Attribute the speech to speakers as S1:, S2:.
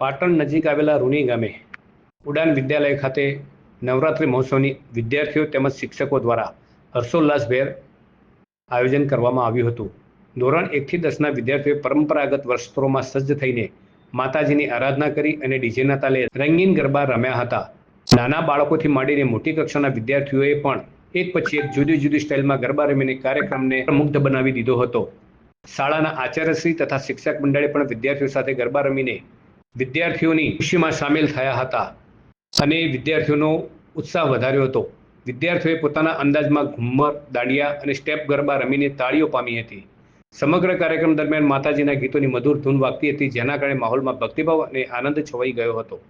S1: પાટણ નજીક આવેલા રૂની ગામે ઉડાન વિદ્યાલય ખાતે નવરાત્રિ મહોત્સવની વિદ્યાર્થીઓ તેમજ શિક્ષકો દ્વારા હર્ષોલ્લાસભેર આયોજન કરવામાં આવ્યું હતું. ધોરણ એકથી દસના વિદ્યાર્થીઓએ પરંપરાગત વસ્ત્રોમાં સજ્જ થઈને માતાજીની આરાધના કરી અને ડીજેના તાલે રંગીન ગરબા રમ્યા હતા. નાના બાળકોથી માંડીને મોટી કક્ષાના વિદ્યાર્થીઓએ પણ એક પછી એક જુદી જુદી સ્ટાઇલમાં ગરબા રમીને કાર્યક્રમને મુગ્ધ બનાવી દીધો હતો. શાળાના આચાર્યશ્રી તથા શિક્ષક મંડળે પણ વિદ્યાર્થીઓ સાથે ગરબા રમીને વિદ્યાર્થીઓની ખુશીમાં સામેલ થયા હતા. અને વિદ્યાર્થીઓનો ઉત્સાહ વધાર્યો હતો. વિદ્યાર્થીઓએ પોતાના અંદાજમાં ઘુમ્મર, દાંડિયા અને સ્ટેપ ગરબા રમીને તાળીઓ પામી હતી. સમગ્ર કાર્યક્રમ દરમિયાન માતાજીના ગીતોની મધુર ધૂન વાગતી હતી, જેના કારણે માહોલમાં ભક્તિભાવ અને આનંદ છવાઈ ગયો હતો.